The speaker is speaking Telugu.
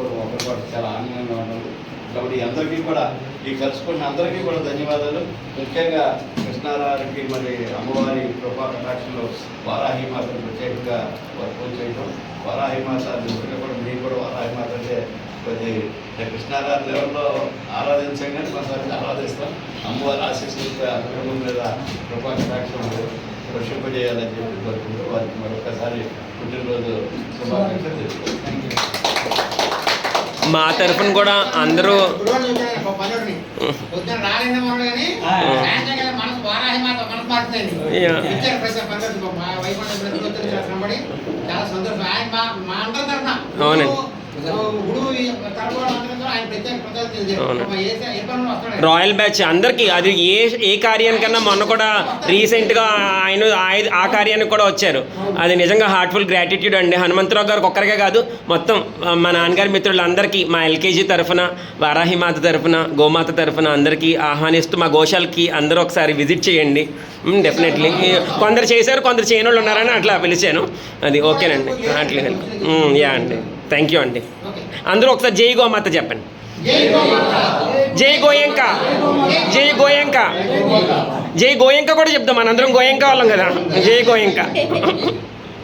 కలుసుకోవడం ఒకరికొకరు చాలా ఆనందంగా ఉండడం కాబట్టి అందరికీ కూడా ఈ కలుసుకున్న అందరికీ కూడా ధన్యవాదాలు. ముఖ్యంగా కృష్ణారావుకి మరి అమ్మవారి కృపా కటాక్షంలో వారాహి మాతను ప్రత్యేకంగా వారు పూజ చేయడం వారాహి మాత కూడా మీరు కూడా వారాహి మాత అంటే కొద్ది కృష్ణారావు లెవెల్లో ఆరాధించాం కానీ కొంతమంది ఆరాధిస్తాం. అమ్మవారి ఆశీస్సులతో ఆ కుటుంబం మీద కృపా కటాక్షం వర్షింపజేయాలని చెప్పి కోరుకుంటూ వారికి మరొకసారి పుట్టినరోజు శుభాకాంక్షలు యూ మా తరఫున కూడా అందరూ అవునండి. రాయల్ బ్యాచ్ అందరికీ అది ఏ ఏ కార్యానికన్నా మొన్న కూడా రీసెంట్గా ఆయన ఆయ- ఆ కార్యానికి కూడా వచ్చారు. అది నిజంగా హార్ట్ఫుల్ గ్రాటిట్యూడ్ అండి. హనుమంతరావు గారికి ఒక్కరికే కాదు మొత్తం మా నాన్నగారి మిత్రులందరికీ మా ఎల్కేజీ తరఫున వారాహిమాత తరఫున గోమాత తరఫున అందరికీ ఆహ్వానిస్తూ మా గోశాలకి అందరూ ఒకసారి విజిట్ చేయండి. డెఫినెట్లీ కొందరు చేశారు కొందరు చేయని వాళ్ళు ఉన్నారని అట్లా పిలిచాను. అది ఓకేనండి. అట్లే యా అండి. థ్యాంక్ యూ అండి. అందరూ ఒకసారి జై గోమాత చెప్పండి. జై గోయంక. జై గోయంక. జై గోయంక. కూడా చెప్తాం మనందరం గోయంక వాళ్ళం కదా. జై గోయంక.